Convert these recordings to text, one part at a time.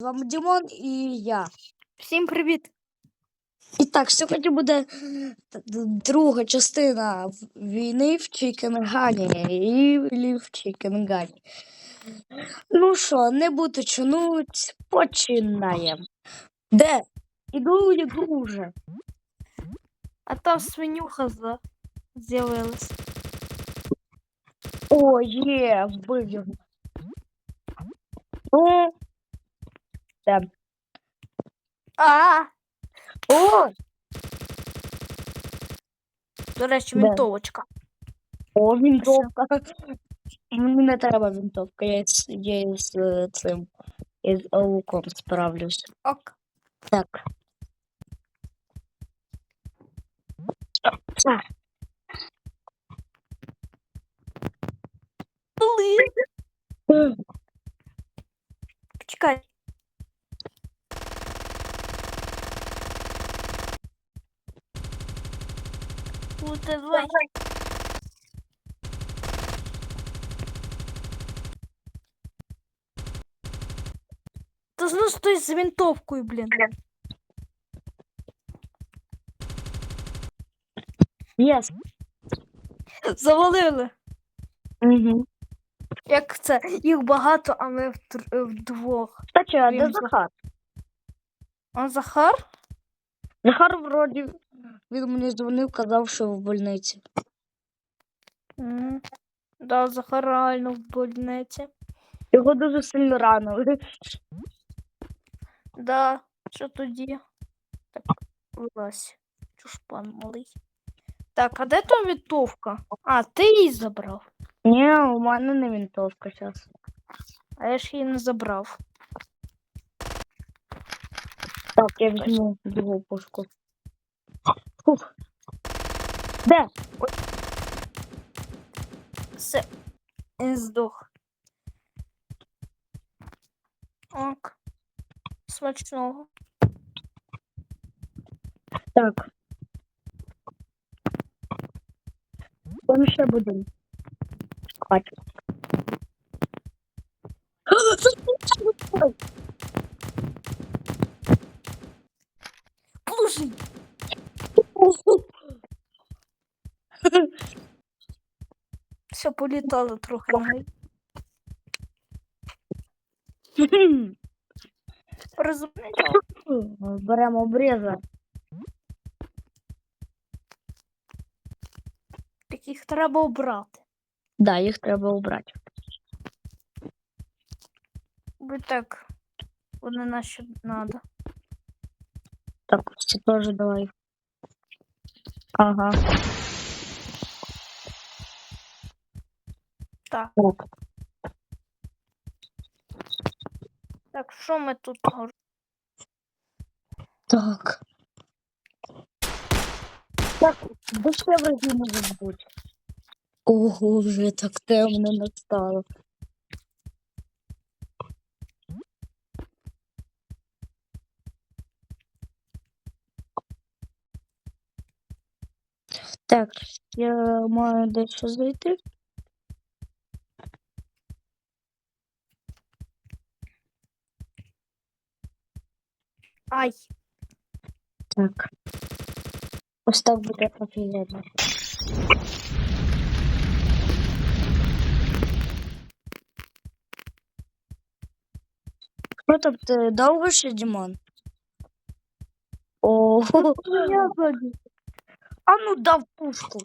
З вами Дімон і я. Всім привіт! І так, сьогодні буде друга частина війни в Чікенгані і в Чікенгані. Ну що, не буду чинуть, починаємо. Де? Іду, іду вже. А там свинюха за... з'явилась. О, є, вбив його. О, де? А! О, До речі, Де? вінтовочка. о, вінтовка. Мені не треба вінтовка, я з, я з е, цим, я з луком справлюсь. Ок. Так. Блин. Почекай. Ну, давай. Та знову хтось з винтовкою, блін. Єс. Завалили. Угу. Як це? Їх багато, а ми втр- вдвох. Кстати, а де за- Захар? А Захар? Захар вроді він мені дзвонив, казав, що в больниці. М, Да, Захар реально в больниці. Його дуже сильно ранили. Да, що тоді? Так, вилазь. Чушпан малий. Так, а де там вінтовка? А, ти її забрав. Ні, у мене не вінтовка зараз. А я ж її не забрав. Так, я візьму другу пушку. Фух. Де? Все. Він здох. Ок. Смачного. Так. Там ще буде. Хватить. Все політало трохи. Розумію. Беремо обріза. Таких треба обрати. Да, їх треба обрати. Бо так, вони наші надо. Так, це теж давай. Ага. Так, Так. так, що ми тут? Так. Так, ще враги можуть бути? Ого, вже так темно настало. Так, я маю дещо зайти. Ай, Так. Ось так буде офігенно. Що там ти довго ще, Дімон? О, я забіг. а ну дав пушку.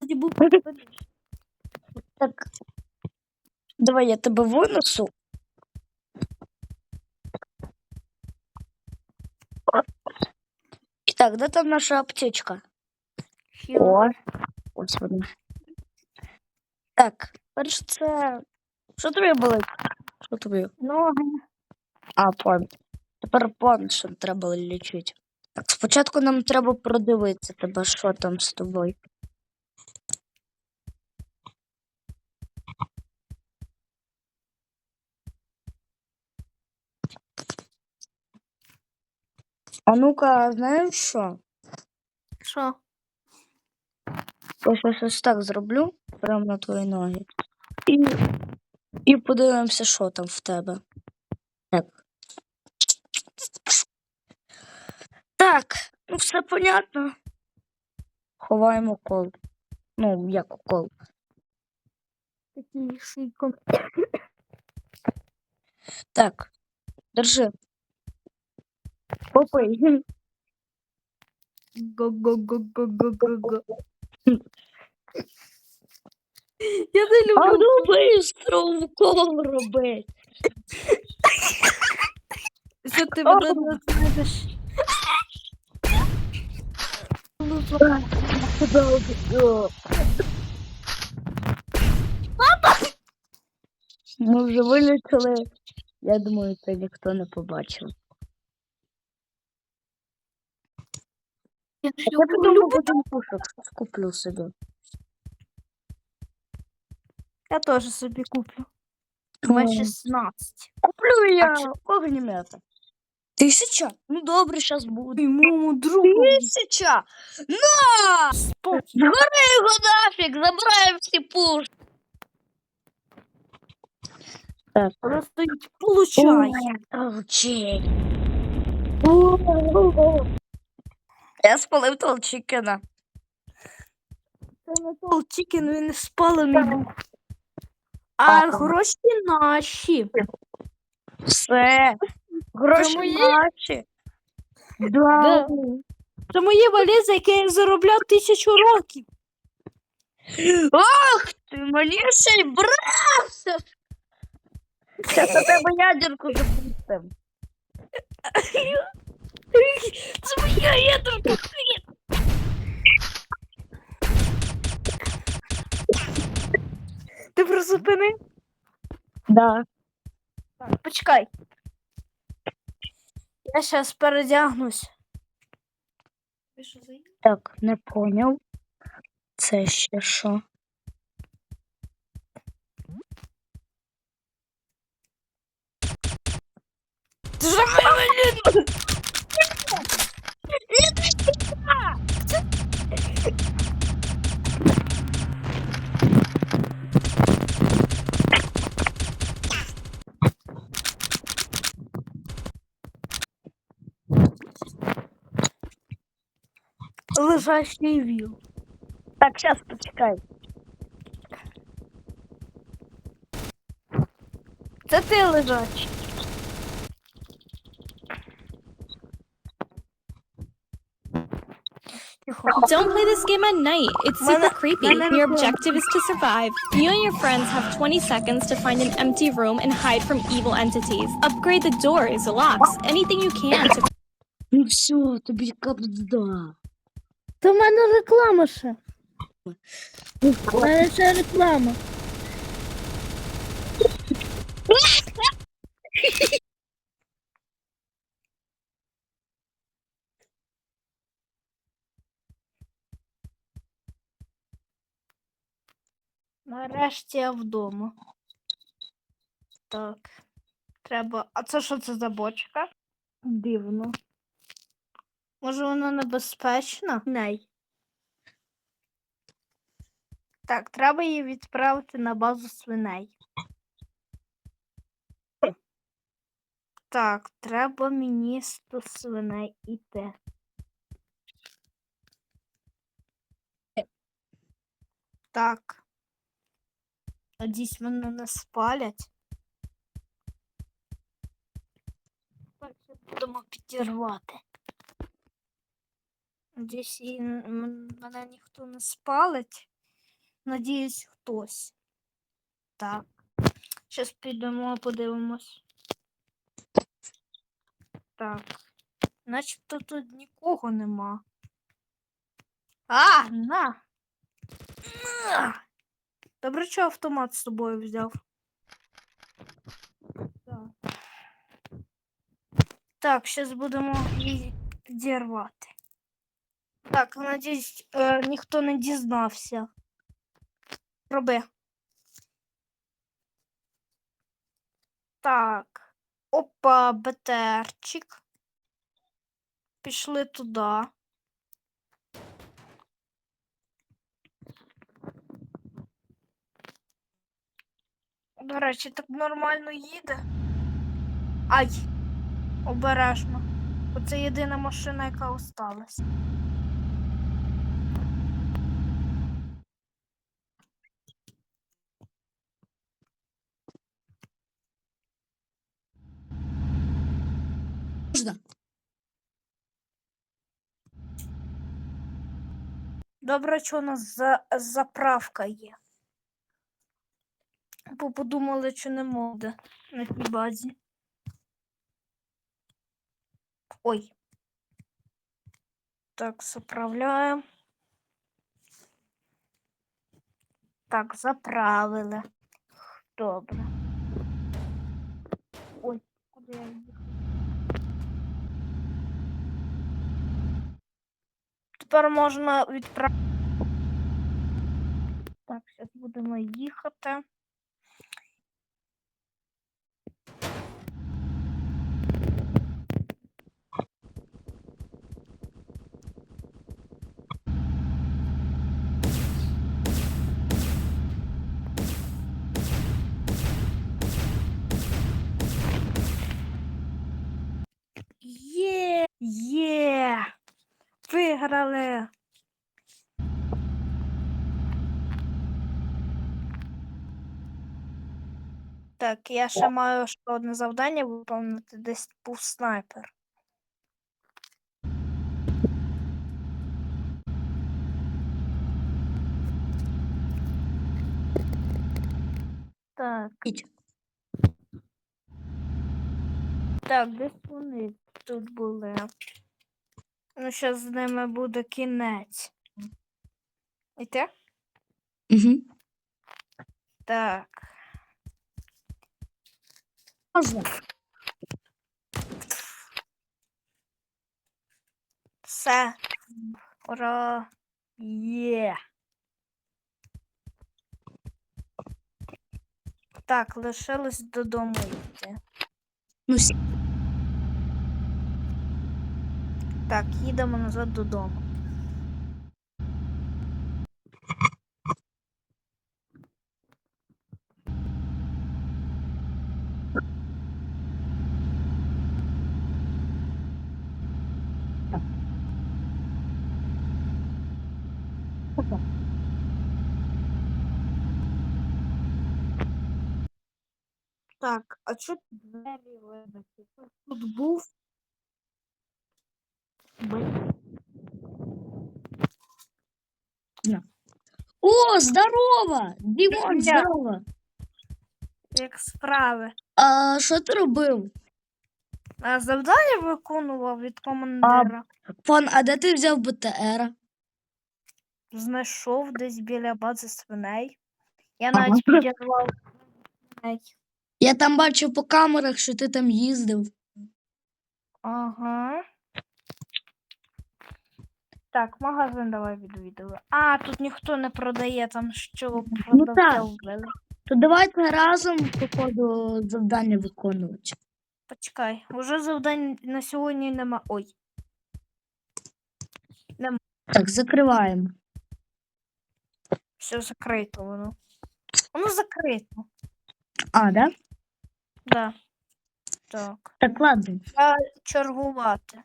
Тоді був Так. Давай я тебе винесу. І так, де там наша аптечка? О, ось вона. Так, перш це. Що тобі болить? Що тобі? Ноги. А, пон. Тепер пон, що треба лічити. Так, спочатку нам треба продивитися тебе, що там з тобою. А ну-ка, знаєш що? Що? Ось ось ось так зроблю, прямо на твої ноги. І, І подивимося, що там в тебе. Так. Так, ну все понятно. Ховаємо кол. Ну, як кол. Такий шийком. Так, держи. Попий. Го-го-го-го-го-го-го. Я не А люблю. ну быстро укол робить. Що ти мене не знаєш? Ну, Ми вже вилетіли. Я думаю, це ніхто не побачив. Я люблю. потім потім пушок скуплю собі. Я теж собі куплю. М. М 16. Куплю я огнемета. Тисяча? Ну добре, зараз буде. Моєму другу Тисяча! На! спокій. Згори його нафіг, забираємо всі пушки. Так. Роздають, получай. Толчей. Я спалив толчикена. Це не тол чікен, він не спалений. А гроші наші. Все. Гроші мої? наші. Да. Це моє валізи, яке я заробляв тисячу років. Ох ти, мені ще й брався. Зараз у тебе ядерку запустим. Це моя ядерка. Ти призупини? Да. Так, почекай. Я зараз передягнусь. Так, не поняв. Це ще що? Ти ж моя валіза! Лежачий віл. Так, зараз почекай. Це ти лежачий. Тихо. Don't play this game at night. It's super Mana- creepy. mana- Your objective is to survive. You and your friends have 20 seconds to find an empty room and hide from evil entities. Upgrade the doors, locks, anything you can to Ну все, тобі капзда. Та в мене реклама ще. У мене ще реклама. Нарешті я вдома. Так. Треба. А це що це за бочка? Дивно. Може вона небезпечна? Най. Так, треба її відправити на базу свиней. Так, треба мені 100 свиней іти. Так. Надіюсь, мене не спалять. Так, будемо підірвати. Надіюсь, і мене ніхто не спалить. Надіюсь, хтось. Так. Зараз підемо, подивимось. Так. Начебто тут нікого нема. А, на! На! Добре, що автомат з собою взяв. Так. Зараз будемо її підірвати. Так, надіюсь, е, ніхто не дізнався. Роби. Так. Опа, БТРчик. Пішли туди. До речі, так нормально їде. Ай! Обережно. Оце єдина машина, яка осталась. Можна? Добре, що у нас за... заправка є. Бо подумали, що не буде на тій базі. Ой. Так, заправляємо. Так, заправили. Добре. Ой, куди я їхав? Тепер можна відправити. Так, зараз будемо їхати. Виграли! Так, я ще маю ще одне завдання виконати, десь був снайпер. Так. Ідь. Так, десь вони тут були. Ну, зараз з ними буде кінець. І те? Угу. Так. Можна. Все. Ура. Є. Так, лишилось додому йти. Ну, сі. Так, їдемо назад додому. Так, а чого двері вибиті? Тут був. О, здорово! Дімон, здорово! Як справи? А що ти робив? А завдання виконував від командира. Пан, а де ти взяв БТР? Знайшов десь біля бази свиней. Я Ага. навіть підірвав свиней. Я там бачив по камерах, що ти там їздив. Ага. Так, магазин давай відвідали. А, тут ніхто не продає, там що Ну так. вбили. То давайте разом походу завдання виконувати. Почекай, уже завдань на сьогодні нема. Ой, Так, закриваємо. все закрито воно. Воно закрито. А, да? Да. Так. Так, ладно. Я чергувати.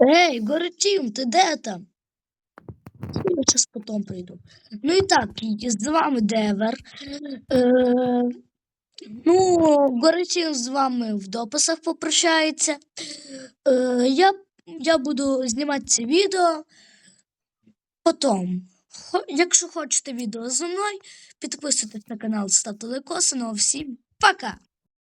Ей, Горотім, ти де там? Я зараз потім прийду. Ну і так, з вами Девер. Е, ну, Горотім з вами в дописах попрощається. Е, я, я буду знімати це відео. Потім, якщо хочете відео зі мною, підписуйтесь на канал, ставте лайкоси. Ну всім пока!